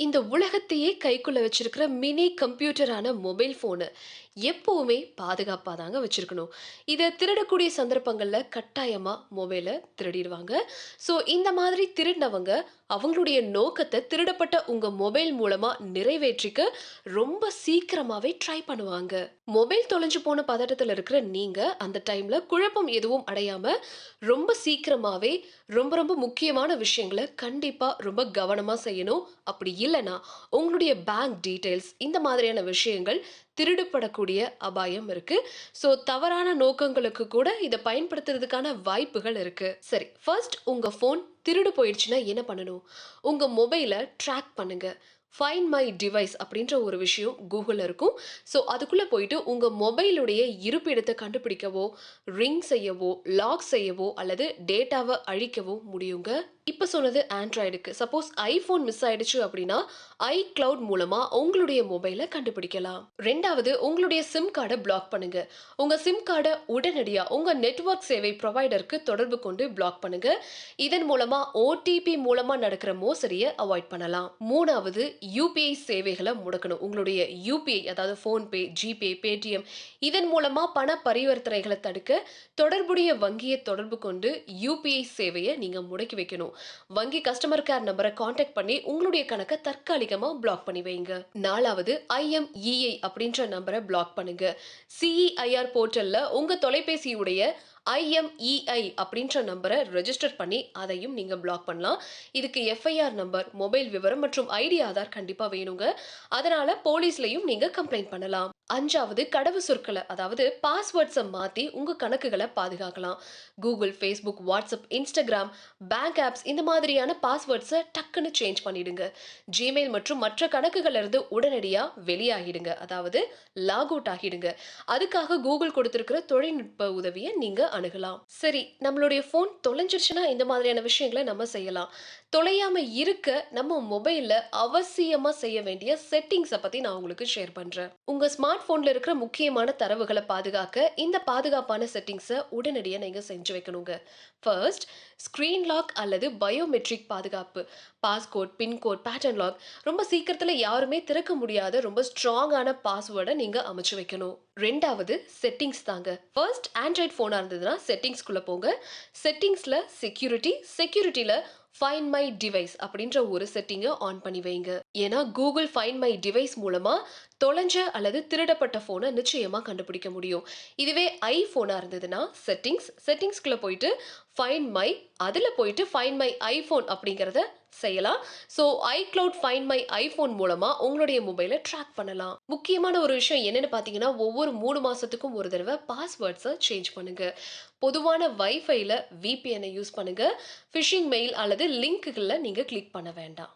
இந்த உலகத்தையே கைக்குள்ள வச்சிருக்கிற மினி கம்ப்யூட்டரான மொபைல் ஃபோனு. எப்பவுமே பாதுகாப்பாக தாங்க வச்சுருக்கணும். இதை திருடக்கூடிய சந்தர்ப்பங்களில் கட்டாயமாக மொபைலை திருடிடுவாங்க. ஸோ இந்த மாதிரி திருடினவங்க அவங்களுடைய நோக்கத்தை திருடப்பட்ட உங்கள் மொபைல் மூலமாக நிறைவேற்றிக்க ரொம்ப சீக்கிரமாகவே ட்ரை பண்ணுவாங்க. மொபைல் தொலைஞ்சு போன பதட்டத்தில் இருக்கிற நீங்கள் அந்த டைமில் குழப்பம் எதுவும் அடையாமல் ரொம்ப சீக்கிரமாகவே ரொம்ப ரொம்ப முக்கியமான விஷயங்களை கண்டிப்பாக ரொம்ப கவனமாக செய்யணும். அப்படி இல்லைன்னா உங்களுடைய பேங்க் டீட்டெயில்ஸ் இந்த மாதிரியான விஷயங்கள் திருடுபடக்கூடிய அபாயம் இருக்கு. ஸோ தவறான நோக்கங்களுக்கு கூட இதை பயன்படுத்துறதுக்கான வாய்ப்புகள் இருக்கு. சரி ஃபர்ஸ்ட் உங்க ஃபோன் திருடு போயிடுச்சுன்னா என்ன பண்ணணும்? உங்க மொபைலை ட்ராக் பண்ணுங்க. ஃபைன் மை டிவைஸ் அப்படின்ற ஒரு விஷயம் கூகுளில் இருக்கும். ஸோ அதுக்குள்ளே போயிட்டு உங்கள் மொபைலுடைய இருப்பிடத்தை கண்டுபிடிக்கவோ ரிங் செய்யவோ லாக் செய்யவோ அல்லது டேட்டாவை அழிக்கவோ முடியுங்க. இப்போ சொன்னது ஆண்ட்ராய்டுக்கு சப்போஸ் ஐஃபோன் மிஸ் ஆயிடுச்சு அப்படின்னா ஐ கிளவுட் மூலமாக உங்களுடைய மொபைலை கண்டுபிடிக்கலாம். ரெண்டாவது உங்களுடைய சிம் கார்டை பிளாக் பண்ணுங்க. உங்கள் சிம் கார்டை உடனடியாக உங்கள் நெட்வொர்க் சேவை ப்ரொவைடருக்கு தொடர்பு கொண்டு பிளாக் பண்ணுங்க. இதன் மூலமாக ஓடிபி மூலமாக நடக்கிற மோசடியை அவாய்ட் பண்ணலாம். மூணாவது யூபிஐ சேவைகளை முடக்கணும். உங்களுடைய யூபிஐ அதாவது ஃபோன்பே ஜிபே பேடிஎம் இதன் மூலமாக பண பரிவர்த்தனைகளை தடுக்க தொடர்புடைய வங்கியை தொடர்பு கொண்டு யூபிஐ சேவையை நீங்கள் முடக்கி வைக்கணும். வங்கி கஸ்டமர் கேர் நம்பரை காண்டாக்ட் பண்ணி உங்களுடைய கணக்கை தற்காலிகமாக பிளாக் பண்ணி வைங்க. நாலாவது ஐஎம்இஐ அப்படின்ற நம்பரை பிளாக் பண்ணுங்க. சிஇஐஆர் போர்ட்டலில் உங்கள் தொலைபேசியுடைய ஐஎம்இஐ அப்படின்ற நம்பரை ரெஜிஸ்டர் பண்ணி அதையும் நீங்கள் பிளாக் பண்ணலாம். இதுக்கு எஃப்ஐஆர் நம்பர் மொபைல் விவரம் மற்றும் ஐடி ஆதார் கண்டிப்பாக வேணுங்க. அதனால போலீஸ்லையும் நீங்கள் கம்ப்ளைண்ட் பண்ணலாம். அஞ்சாவது கடவு சொற்களை அதாவது பாஸ்வேர்ட்ஸை மாற்றி உங்கள் கணக்குகளை பாதுகாக்கலாம். Google Facebook WhatsApp Instagram bank apps இந்த மாதிரியான பாஸ்வேர்ட்ஸை டக்குன்னு சேஞ்ச் பண்ணிடுங்க. ஜிமெயில் மற்றும் மற்ற கணக்குகளிலிருந்து உடனடியாக வெளியாகிடுங்க. அதாவது லாக் அவுட் ஆகிடுங்க. அதுக்காக கூகுள் கொடுத்துருக்கிற தொழில்நுட்ப உதவியை நீங்கள் அணுகலாம். சரி நம்மளுடைய ஃபோன் தொலைஞ்சிருச்சுன்னா இந்த மாதிரியான விஷயங்களை நம்ம செய்யலாம். தொலையாமல் இருக்க நம்ம மொபைலில் அவசியமாக செய்ய வேண்டிய செட்டிங்ஸை பற்றி நான் உங்களுக்கு ஷேர் பண்ணுறேன் உங்கள் ஸ்மார்ட் போன்ல இருக்கிற முக்கியமான தரவுகளை பாதுகாக்க இந்த பாதுகாப்பான செட்டிங்ஸை உடனடியாக நீங்கள் செஞ்சு வைக்கணுங்க. ஃபர்ஸ்ட் ஸ்க்ரீன் லாக் அல்லது பயோமெட்ரிக் பாதுகாப்பு. Passcode pin code pattern lock ரொம்ப சீக்கிரத்தில் யாருமே திறக்க முடியாத ரொம்ப ஸ்ட்ராங்கான பாஸ்வேர்டை நீங்கள் அமைச்சு வைக்கணும். ரெண்டாவது செட்டிங்ஸ் தாங்க. ஃபர்ஸ்ட் ஆண்ட்ராய்ட் ஃபோனாக இருந்ததுன்னா செட்டிங்ஸ்குள்ளே போங்க. செட்டிங்ஸில் செக்யூரிட்டி செக்யூரிட்டியில் ஃபைன் மை டிவைஸ் அப்படின்ற ஒரு செட்டிங்கை ஆன் பண்ணி வைங்க. ஏன்னா கூகுள் ஃபைன் மை டிவைஸ் மூலமாக தொலைஞ்ச அல்லது திருடப்பட்ட ஃபோனை நிச்சயமாக கண்டுபிடிக்க முடியும். இதுவே ஐஃபோனாக இருந்ததுன்னா செட்டிங்ஸ் செட்டிங்ஸ்குள்ளே போயிட்டு ஃபைன் மை அதில் போயிட்டு ஃபைன் மை ஐஃபோன் அப்படிங்கிறத செய்யலாம். So iCloud find my iPhone மூலமாக உங்களுடைய மொபைலை ட்ராக் பண்ணலாம். முக்கியமான ஒரு விஷயம் என்னென்னு பார்த்தீங்கன்னா ஒவ்வொரு மூணு மாதத்துக்கும் ஒரு தடவை பாஸ்வேர்ட்ஸை சேஞ்ச் பண்ணுங்கள் பொதுவான வைஃபைல விபிஎனை யூஸ் பண்ணுங்கள் ஃபிஷிங் மெயில் அல்லது லிங்க்குகளில் நீங்கள் கிளிக் பண்ண வேண்டாம்.